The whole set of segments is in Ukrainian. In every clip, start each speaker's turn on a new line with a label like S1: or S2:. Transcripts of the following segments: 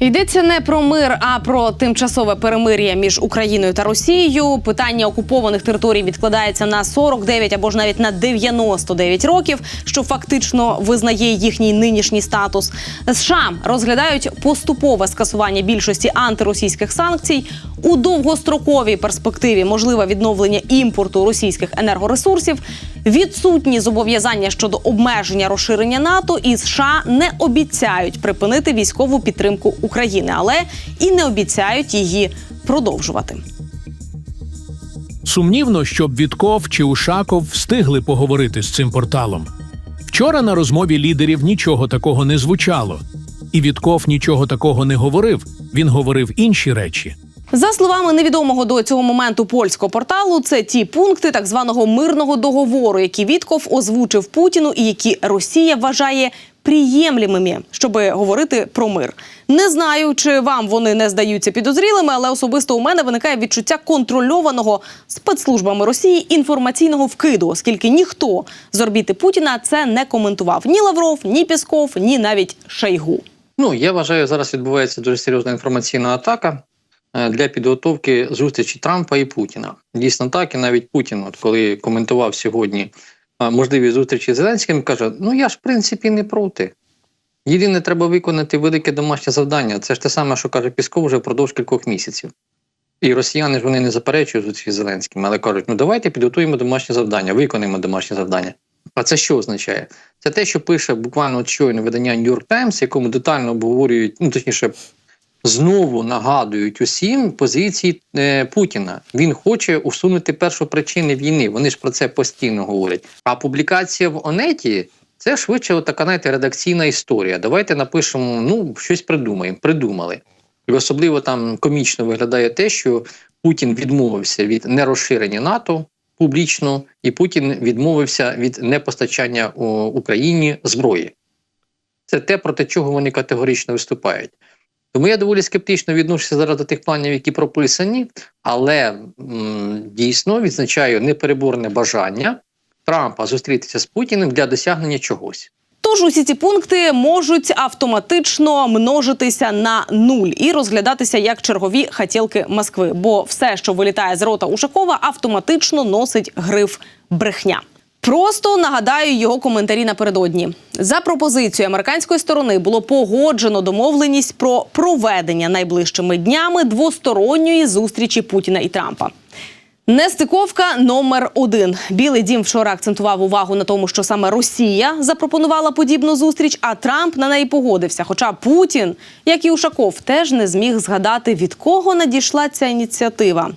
S1: Йдеться не про мир, а про тимчасове перемир'я між Україною та Росією. Питання окупованих територій відкладається на 49 або ж навіть на 99 років, що фактично визнає їхній нинішній статус. США розглядають поступове скасування більшості антиросійських санкцій у довгостроковій перспективі. Можливе відновлення імпорту російських енергоресурсів, відсутні зобов'язання щодо обмеження розширення НАТО і США не обіцяють припинити військову підтримку України, але і не обіцяють її продовжувати.
S2: Сумнівно, щоб Вітков чи Ушаков встигли поговорити з цим порталом. Вчора на розмові лідерів нічого такого не звучало, і Вітков нічого такого не говорив. Він говорив інші речі.
S1: За словами невідомого до цього моменту польського порталу, це ті пункти так званого мирного договору, які Вітков озвучив Путіну, і які Росія вважає приємлемими, щоб говорити про мир. Не знаю, чи вам вони не здаються підозрілими, але особисто у мене виникає відчуття контрольованого спецслужбами Росії інформаційного вкиду, оскільки ніхто з орбіти Путіна це не коментував ні Лавров, ні Пісков, ні навіть Шойгу.
S3: Ну я вважаю, зараз відбувається дуже серйозна інформаційна атака е, для підготовки зустрічі Трампа і Путіна. Дійсно так, і навіть Путін, от коли коментував сьогодні можливі зустрічі з Зеленським, каже: Ну я ж в принципі не проти. Єдине, треба виконати велике домашнє завдання. Це ж те саме, що каже Пісков вже впродовж кількох місяців. І росіяни ж вони не заперечують зустрічі з Зеленським, але кажуть: ну давайте підготуємо домашнє завдання, виконаємо домашнє завдання. А це що означає? Це те, що пише буквально щойно видання New York Times, якому детально обговорюють, ну точніше, знову нагадують усім позиції е, Путіна. Він хоче усунути першу причини війни. Вони ж про це постійно говорять. А публікація в Онеті це швидше така, знаєте, редакційна історія. Давайте напишемо, ну, щось придумаємо. Придумали. І особливо там комічно виглядає те, що Путін відмовився від нерозширення НАТО публічно, і Путін відмовився від непостачання Україні зброї. Це те, проти чого вони категорично виступають. Тому я доволі скептично відношуся зараз до тих планів, які прописані, але м, дійсно відзначаю непереборне бажання Трампа зустрітися з Путіним для досягнення чогось.
S1: Тож усі ці пункти можуть автоматично множитися на нуль і розглядатися як чергові хотілки Москви. Бо все, що вилітає з рота Ушакова, автоматично носить гриф брехня. Просто нагадаю його коментарі напередодні. За пропозицією американської сторони було погоджено домовленість про проведення найближчими днями двосторонньої зустрічі Путіна і Трампа. Нестиковка номер один. Білий дім вчора акцентував увагу на тому, що саме Росія запропонувала подібну зустріч, а Трамп на неї погодився. Хоча Путін, як і Ушаков, теж не зміг згадати від кого надійшла ця ініціатива.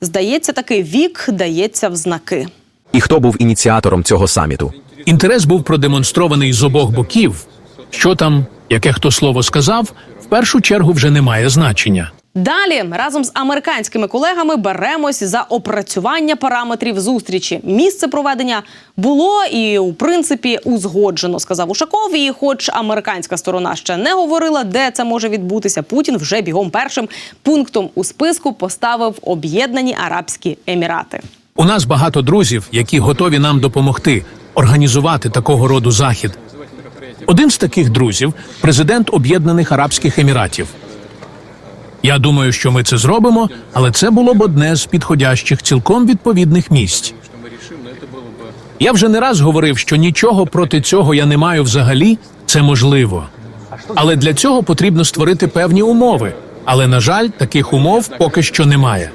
S1: Здається, таки вік дається в знаки.
S4: І хто був ініціатором цього саміту?
S2: Інтерес був продемонстрований з обох боків. Що там, яке хто слово сказав, в першу чергу вже не має значення.
S1: Далі разом з американськими колегами беремось за опрацювання параметрів зустрічі. Місце проведення було і, у принципі, узгоджено, сказав Ушаков. І, хоч американська сторона ще не говорила, де це може відбутися, Путін вже бігом першим пунктом у списку поставив Об'єднані Арабські Емірати.
S2: У нас багато друзів, які готові нам допомогти організувати такого роду захід. Один з таких друзів президент Об'єднаних Арабських Еміратів. Я думаю, що ми це зробимо, але це було б одне з підходящих цілком відповідних місць. Я вже не раз говорив, що нічого проти цього я не маю взагалі. Це можливо. Але для цього потрібно створити певні умови. Але, на жаль, таких умов поки що немає.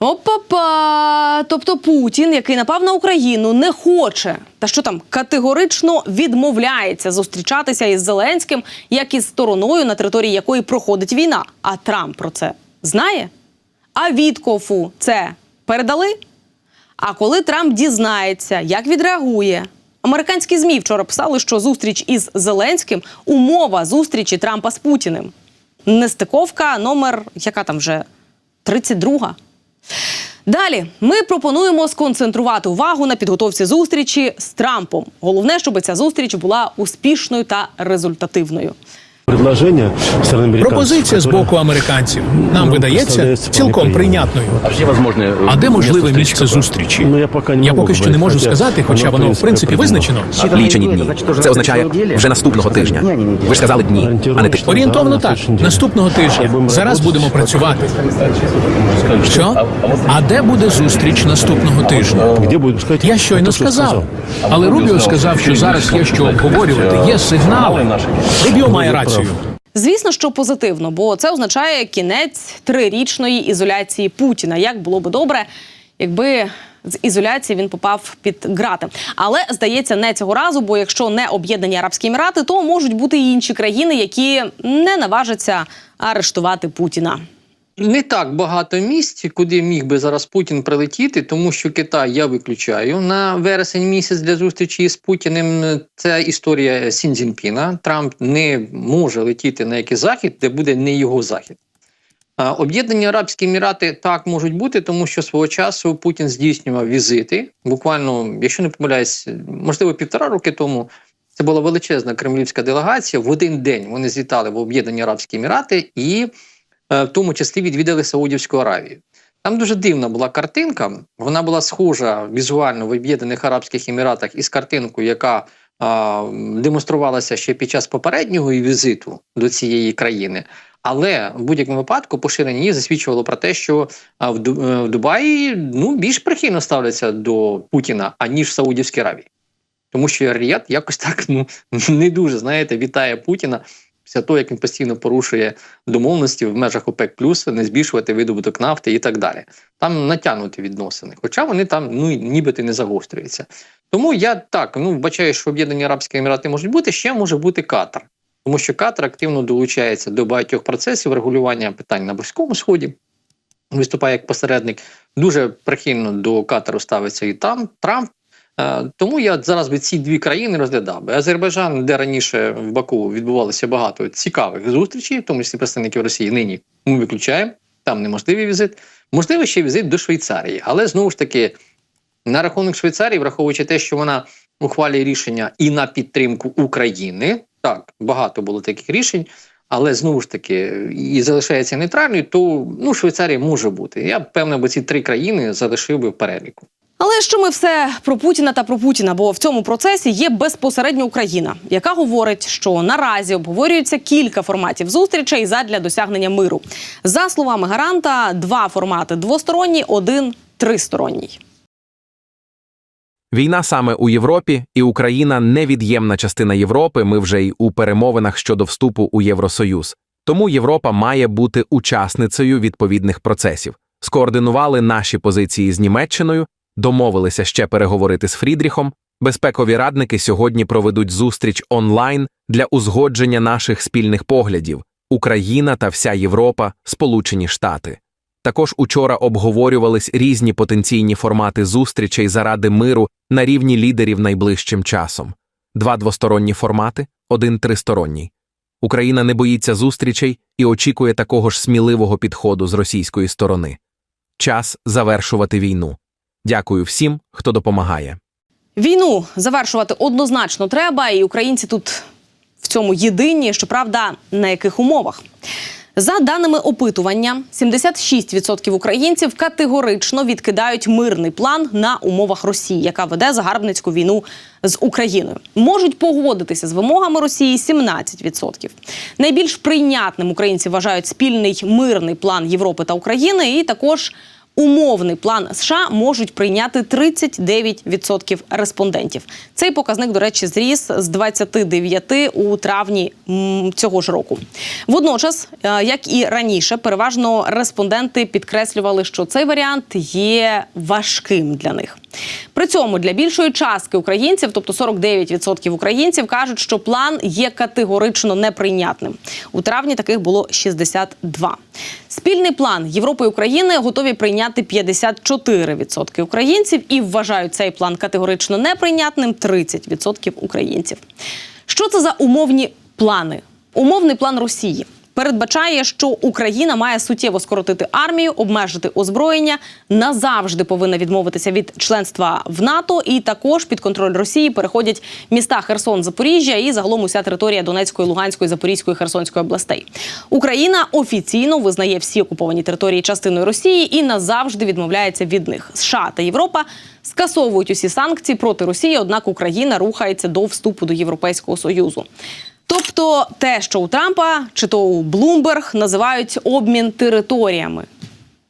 S1: Опа-па! Тобто Путін, який напав на Україну, не хоче та що там категорично відмовляється зустрічатися із Зеленським, як із стороною, на території якої проходить війна. А Трамп про це знає? А Віткофу це передали? А коли Трамп дізнається, як відреагує? Американські змі вчора писали, що зустріч із Зеленським умова зустрічі Трампа з Путіним. Нестиковка номер, яка там вже 32. Далі ми пропонуємо сконцентрувати увагу на підготовці зустрічі з Трампом. Головне, щоб ця зустріч була успішною та результативною.
S5: Предложение стороны
S2: Пропозиція з боку американців нам
S5: ну,
S2: видається цілком прийнятною.
S4: А
S2: де можливе місце зустрічі?
S5: Ну, я поки не
S2: Я поки що не можу сказати, хоча
S5: воно,
S2: в принципі визначено.
S4: Лічені дні. Це означає вже наступного тижня. Ви ж сказали дні, а не тижні.
S2: Орієнтовно так, наступного тижня. Зараз будемо працювати. Що? А де буде зустріч наступного тижня? Я щойно сказав. Але Рубіо сказав, що зараз є що обговорювати. Є сигнали. Рубіо має рацію.
S1: Звісно, що позитивно, бо це означає кінець трирічної ізоляції Путіна. Як було би добре, якби з ізоляції він попав під грати. Але здається, не цього разу, бо якщо не об'єднані Арабські Емірати, то можуть бути і інші країни, які не наважаться арештувати Путіна.
S3: Не так багато місць, куди міг би зараз Путін прилетіти, тому що Китай я виключаю на вересень місяць для зустрічі з Путіним. Це історія Сіндзінпіна. Трамп не може летіти на якийсь захід, де буде не його захід. Об'єднані Арабські Емірати так можуть бути, тому що свого часу Путін здійснював візити. Буквально, якщо не помиляюсь, можливо, півтора роки тому. Це була величезна кремлівська делегація. В один день вони злітали в Об'єднані Арабські Емірати і в тому числі відвідали Саудівську Аравію. Там дуже дивна була картинка. Вона була схожа візуально в Об'єднаних Арабських Еміратах із картинкою, яка а, демонструвалася ще під час попереднього візиту до цієї країни. Але в будь-якому випадку поширення її засвідчувало про те, що е, в Дубаї ну, більш прихильно ставляться до Путіна, аніж в Саудівській Аравії. Тому що Ріяд якось так ну, не дуже, знаєте, вітає Путіна після того, як він постійно порушує домовленості в межах ОПЕК не збільшувати видобуток нафти і так далі. Там натягнуті відносини, хоча вони там ну нібито не загострюються. Тому я так ну вбачаю, що Об'єднані Арабські Емірати можуть бути ще може бути Катар, тому що Катар активно долучається до багатьох процесів регулювання питань на Близькому Сході. Виступає як посередник. Дуже прихильно до Катару ставиться і там Трамп. Е, Тому я зараз би ці дві країни розглядав би. Азербайджан, де раніше в Баку відбувалося багато цікавих зустрічей, в тому числі представників Росії нині ми виключаємо. Там неможливий візит. Можливо, ще візит до Швейцарії. Але знову ж таки, на рахунок Швейцарії, враховуючи те, що вона ухвалює рішення і на підтримку України, так багато було таких рішень. Але знову ж таки і залишається нейтральною, то ну Швейцарія може бути. Я б, певно, би ці три країни залишив би в переліку.
S1: Але що ми все про Путіна та про Путіна? Бо в цьому процесі є безпосередньо Україна, яка говорить, що наразі обговорюються кілька форматів зустрічей задля досягнення миру. За словами гаранта, два формати двосторонній, один тристоронній.
S4: Війна саме у Європі, і Україна невід'ємна частина Європи. Ми вже й у перемовинах щодо вступу у Євросоюз. Тому Європа має бути учасницею відповідних процесів. Скоординували наші позиції з Німеччиною, домовилися ще переговорити з Фрідріхом. Безпекові радники сьогодні проведуть зустріч онлайн для узгодження наших спільних поглядів: Україна та вся Європа, Сполучені Штати. Також учора обговорювались різні потенційні формати зустрічей заради миру на рівні лідерів найближчим часом. Два двосторонні формати, один тристоронній. Україна не боїться зустрічей і очікує такого ж сміливого підходу з російської сторони. Час завершувати війну. Дякую всім, хто допомагає.
S1: Війну завершувати однозначно треба, і українці тут в цьому єдині. Щоправда, на яких умовах? За даними опитування, 76% українців категорично відкидають мирний план на умовах Росії, яка веде загарбницьку війну з Україною. Можуть погодитися з вимогами Росії 17%. Найбільш прийнятним українці вважають спільний мирний план Європи та України, і також Умовний план США можуть прийняти 39% респондентів. Цей показник, до речі, зріс з 29 у травні цього ж року. Водночас, е, як і раніше, переважно респонденти підкреслювали, що цей варіант є важким для них. При цьому для більшої частки українців, тобто 49% українців, кажуть, що план є категорично неприйнятним. У травні таких було 62. Спільний план Європи і України готові прийняти 54% українців і вважають цей план категорично неприйнятним 30% українців. Що це за умовні плани? Умовний план Росії. Передбачає, що Україна має суттєво скоротити армію, обмежити озброєння, назавжди повинна відмовитися від членства в НАТО, і також під контроль Росії переходять міста Херсон, Запоріжжя і загалом уся територія Донецької, Луганської, Запорізької, Херсонської областей. Україна офіційно визнає всі окуповані території частиною Росії і назавжди відмовляється від них. США та Європа скасовують усі санкції проти Росії, однак Україна рухається до вступу до Європейського союзу. Тобто, те, що у Трампа чи то у Блумберг називають обмін територіями.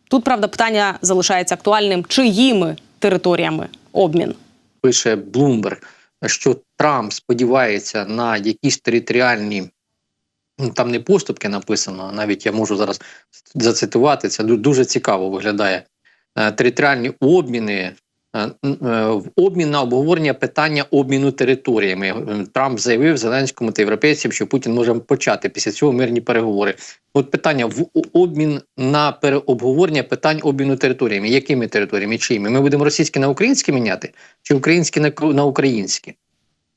S1: Тут правда питання залишається актуальним: чиїми територіями обмін?
S3: Пише Bloomberg, що Трамп сподівається на якісь територіальні. ну, Там не поступки написано, навіть я можу зараз зацитувати. Це дуже цікаво виглядає. Е, Територіальні обміни, в обмін на обговорення питання обміну територіями. Е, Трамп заявив Зеленському та європейцям, що Путін може почати після цього мирні переговори. От питання в обмін на переобговорення питань обміну територіями. Якими територіями? Чиїми? Ми будемо російські на українські міняти, чи українські на українські?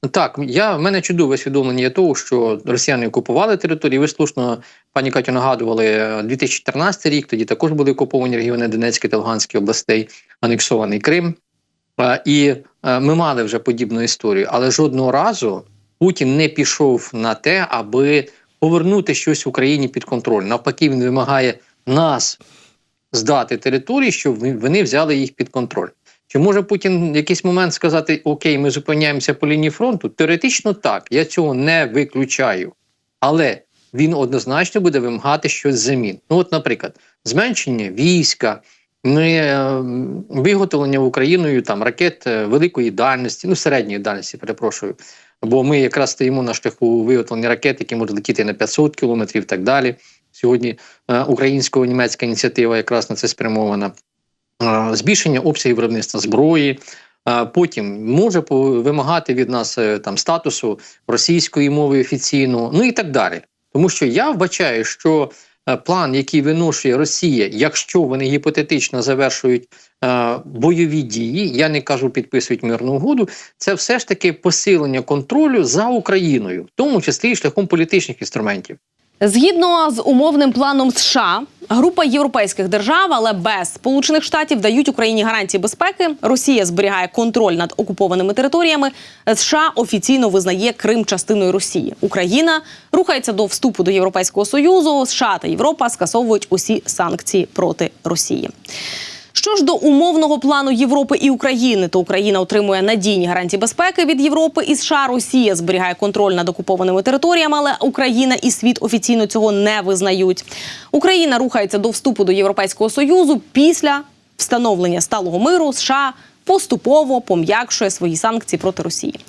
S3: Так, я в мене чудове усвідомлення того, що росіяни окупували території. Ви слушно, пані Катю, нагадували е, 2014 рік. Тоді також були окуповані регіони Донецької та Луганської областей, анексований Крим. Е, І е, ми мали вже подібну історію, але жодного разу Путін не пішов на те, аби повернути щось Україні під контроль. Навпаки, він вимагає нас здати території, щоб вони взяли їх під контроль. Чи може Путін в якийсь момент сказати: Окей, ми зупиняємося по лінії фронту? Теоретично так, я цього не виключаю. Але він однозначно буде вимагати щось замін. Ну, от, наприклад, зменшення війська, е, виготовлення Україною там ракет е, великої дальності, ну середньої дальності, перепрошую. Бо ми якраз стоїмо на шляху виготовлення ракет, які можуть летіти на 500 кілометрів і так далі. Сьогодні е, українсько-німецька ініціатива якраз на це спрямована. Збільшення обсягів виробництва зброї. Потім може вимагати від нас е, там статусу російської мови офіційно, ну і так далі. Тому що я вбачаю, що е, план, який виношує Росія, якщо вони гіпотетично завершують е, бойові дії, я не кажу підписують мирну угоду, це все ж таки посилення контролю за Україною, в тому числі шляхом політичних інструментів.
S1: Згідно з умовним планом США, група європейських держав, але без Сполучених Штатів, дають Україні гарантії безпеки. Росія зберігає контроль над окупованими територіями. США офіційно визнає Крим частиною Росії. Україна рухається до вступу до Європейського союзу. США та Європа скасовують усі санкції проти Росії. Що ж до умовного плану Європи і України, то Україна отримує надійні гарантії безпеки від Європи і США. Росія зберігає контроль над окупованими територіями, але Україна і світ офіційно цього не визнають. Україна рухається до вступу до Європейського союзу після встановлення сталого миру. США поступово пом'якшує свої санкції проти Росії.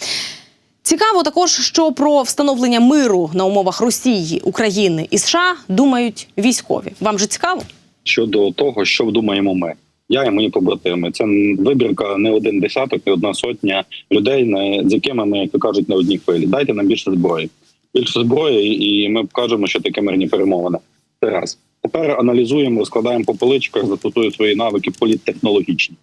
S1: Цікаво також, що про встановлення миру на умовах Росії, України і США думають військові. Вам же цікаво?
S6: щодо того, що думаємо ми. Я і мої побратими. Це вибірка не один десяток, не одна сотня людей, з якими ми, як кажуть, на одній хвилі. Дайте нам більше зброї. Більше зброї, і ми покажемо, що таке мирні перемовини. Це раз. Тепер аналізуємо, розкладаємо по поличках, застосуємо свої навики політтехнологічні.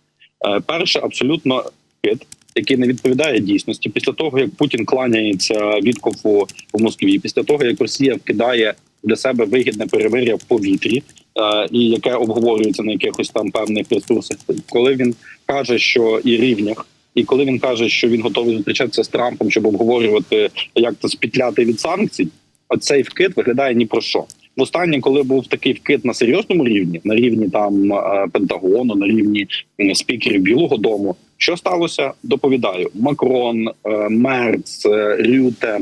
S6: Е, Перше, абсолютно хит, який не відповідає дійсності. Після того, як Путін кланяється Віткофу в Москві, після того, як Росія вкидає для себе вигідне перемир'я в повітрі, і яке обговорюється на якихось там певних ресурсах, коли він каже, що і рівнях, і коли він каже, що він готовий зустрічатися з Трампом, щоб обговорювати, як це спітляти від санкцій, оцей вкид виглядає ні про що. Востаннє, коли був такий вкид на серйозному рівні, на рівні там Пентагону, на рівні спікерів Білого Дому, що сталося? Доповідаю: Макрон, е, Мерц, е, Рюте,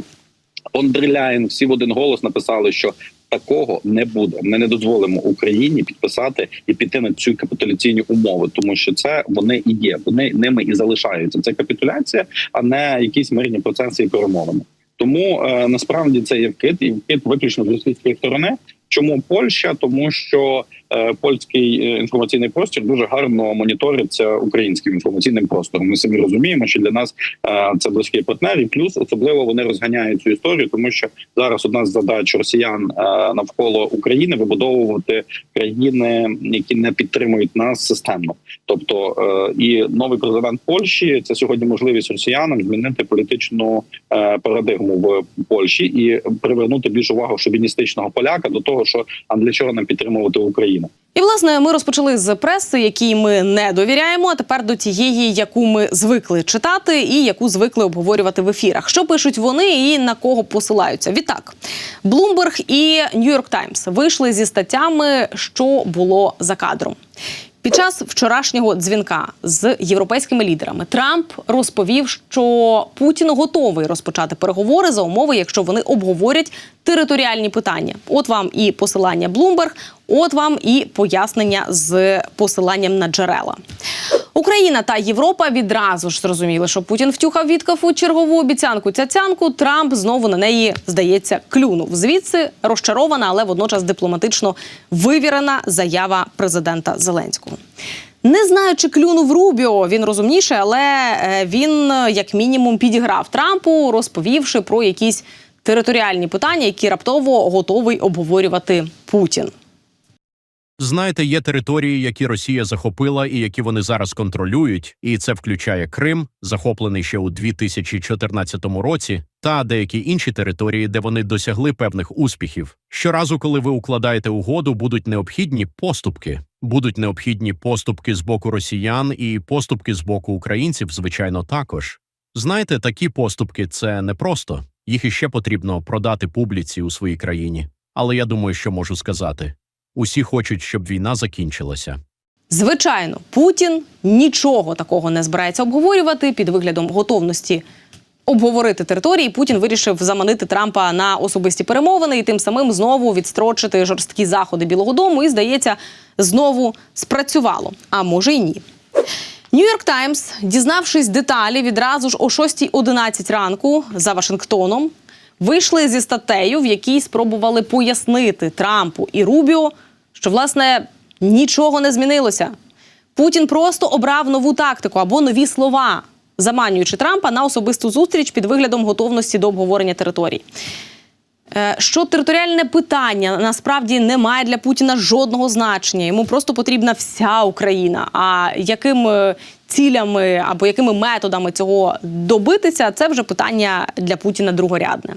S6: Ондерляєн всі в один голос написали, що такого не буде. Ми не дозволимо Україні підписати і піти на цю капітуляційні умови, тому що це вони і є. Вони ними і залишаються. Це капітуляція, а не якісь мирні процеси і перемовини. Тому е, насправді це є вкид, і вкид виключно з російської сторони. Чому Польща? Тому що е, польський е, інформаційний простір дуже гарно моніториться українським інформаційним простором. Ми самі розуміємо, що для нас е, це партнер, і плюс особливо вони розганяють цю історію, тому що зараз одна з задач росіян е, навколо України вибудовувати країни, які не підтримують нас системно. Тобто е, і новий президент Польщі це сьогодні можливість росіянам змінити політичну е, парадигму в Польщі і привернути більш увагу шовіністичного поляка до того, що а для чого нам підтримувати Україну.
S1: І власне ми розпочали з преси, якій ми не довіряємо. А тепер до тієї, яку ми звикли читати, і яку звикли обговорювати в ефірах. Що пишуть вони і на кого посилаються? Відтак, Bloomberg і New York Times вийшли зі статтями, що було за кадром. Під час вчорашнього дзвінка з європейськими лідерами Трамп розповів, що Путін готовий розпочати переговори за умови, якщо вони обговорять територіальні питання. От вам і посилання Bloomberg, от вам і пояснення з посиланням на джерела. Україна та Європа відразу ж зрозуміли, що Путін втюхав Віткафу чергову обіцянку цяцянку. Трамп знову на неї здається клюнув. Звідси розчарована, але водночас дипломатично вивірена заява президента Зеленського. Не знаю, чи клюнув Рубіо. Він розумніше, але е, він е, як мінімум підіграв Трампу, розповівши про якісь територіальні питання, які раптово готовий обговорювати Путін.
S7: Знаєте, є території, які Росія захопила і які вони зараз контролюють, і це включає Крим, захоплений ще у 2014 році, та деякі інші території, де вони досягли певних успіхів. Щоразу, коли ви укладаєте угоду, будуть необхідні поступки. Будуть необхідні поступки з боку росіян і поступки з боку українців, звичайно, також. Знаєте, такі поступки це непросто. Їх іще потрібно продати публіці у своїй країні. Але я думаю, що можу сказати. Усі хочуть, щоб війна закінчилася.
S1: Звичайно, Путін нічого такого не збирається обговорювати під виглядом готовності обговорити території. Путін вирішив заманити Трампа на особисті перемовини і тим самим знову відстрочити жорсткі заходи Білого Дому. І здається, знову спрацювало. А може й ні. Нью-Йорк Таймс, дізнавшись деталі, відразу ж о 6.11 ранку за Вашингтоном вийшли зі статтею, в якій спробували пояснити Трампу і Рубіо, що власне нічого не змінилося. Путін просто обрав нову тактику або нові слова, заманюючи Трампа на особисту зустріч під виглядом готовності до обговорення територій. Е, Що територіальне питання насправді не має для Путіна жодного значення. Йому просто потрібна вся Україна. А якими цілями або якими методами цього добитися, це вже питання для Путіна другорядне.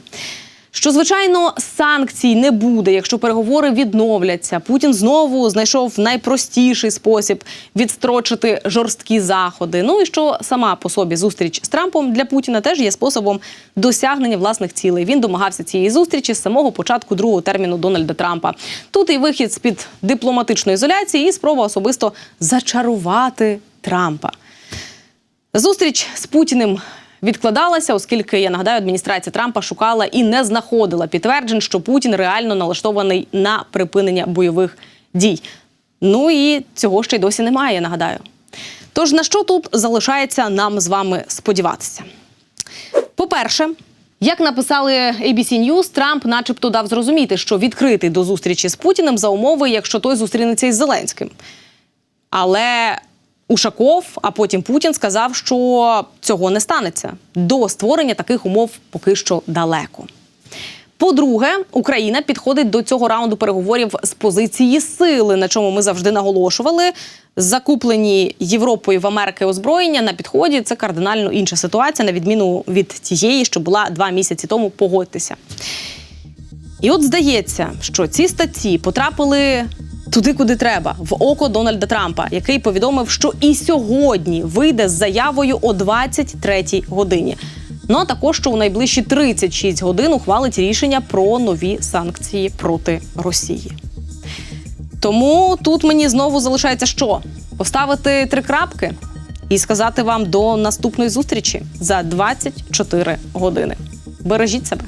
S1: Що звичайно санкцій не буде, якщо переговори відновляться. Путін знову знайшов найпростіший спосіб відстрочити жорсткі заходи. Ну і що сама по собі зустріч з Трампом для Путіна теж є способом досягнення власних цілей. Він домагався цієї зустрічі з самого початку другого терміну Дональда Трампа. Тут і вихід з під дипломатичної ізоляції, і спроба особисто зачарувати Трампа. Зустріч з Путіним відкладалася, оскільки я нагадаю, адміністрація Трампа шукала і не знаходила підтверджень, що Путін реально налаштований на припинення бойових дій. Ну і цього ще й досі немає. Я нагадаю. Тож на що тут залишається нам з вами сподіватися? По-перше, як написали ABC News, Трамп, начебто, дав зрозуміти, що відкритий до зустрічі з Путіним за умови, якщо той зустрінеться із Зеленським. Але Ушаков, а потім Путін сказав, що цього не станеться. До створення таких умов поки що далеко. По-друге, Україна підходить до цього раунду переговорів з позиції сили, на чому ми завжди наголошували. Закуплені Європою в Америки озброєння на підході це кардинально інша ситуація, на відміну від тієї, що була два місяці тому. Погодьтеся. І от здається, що ці статті потрапили туди, куди треба, в око Дональда Трампа, який повідомив, що і сьогодні вийде з заявою о 23-й годині. Ну а також що у найближчі 36 годин ухвалить рішення про нові санкції проти Росії. Тому тут мені знову залишається що? Поставити три крапки і сказати вам до наступної зустрічі за 24 години. Бережіть себе.